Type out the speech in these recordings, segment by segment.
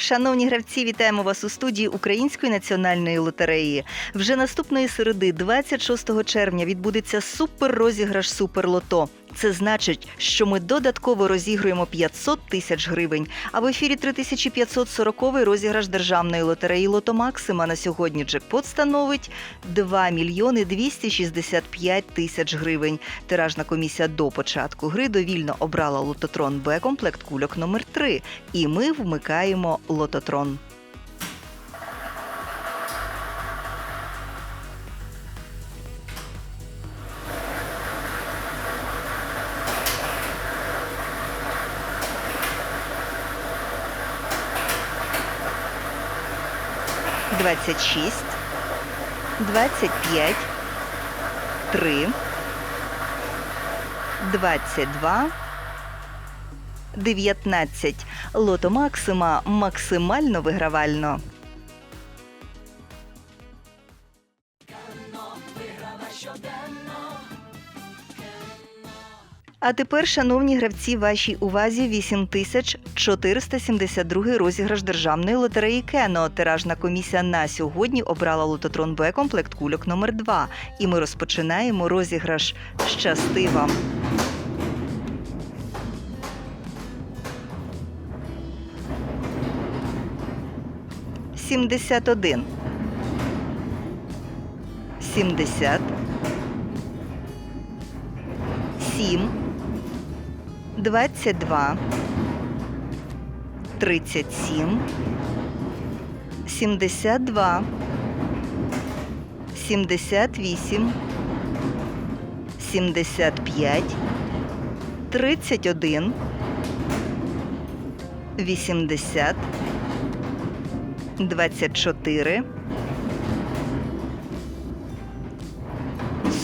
Шановні гравці, вітаємо вас у студії Української національної лотереї. Вже наступної середи, 26 червня, відбудеться суперрозіграш Суперлото. Це значить, що ми додатково розігруємо 500 тисяч гривень. А в ефірі 3540 розіграш державної лотереї Лото Максима на сьогодні джекпот становить 2 мільйони 265 тисяч гривень. Тиражна комісія до початку гри довільно обрала лототрон Б комплект кульок номер 3 І ми вмикаємо лототрон. Двадцять шість, двадцять п'ять, три, двадцять два, дев'ятнадцять. Лото Максима максимально вигравально. А тепер, шановні гравці, вашій увазі 8472 розіграш державної лотереї Кено. Тиражна комісія на сьогодні обрала лототрон Б комплект кульок номер 2 І ми розпочинаємо розіграш Щасти вам! Сімдесят один. Сімдесят. Сім. 22, 37, 72, 78, 75, 31, 80, 24,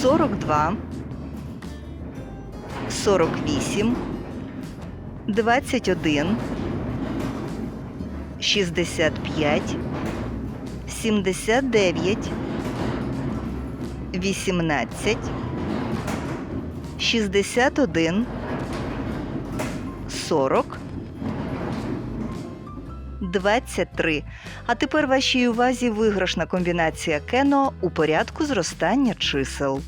42, 48, 21, 65, 79, 18, 61, 40, 23. А тепер вашій увазі виграшна комбінація кено у порядку зростання чисел.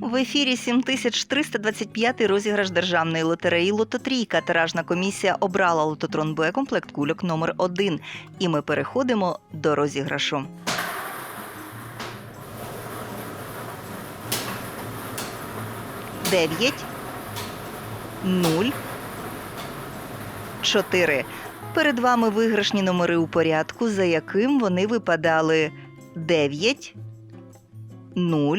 В ефірі 7325 розіграш державної лотереї Лототрійка. Тиражна комісія обрала лототрон Б комплект кульок номер 1 І ми переходимо до розіграшу. Дев'ять. Нуль. Чотири. Перед вами виграшні номери у порядку, за яким вони випадали 9, 0,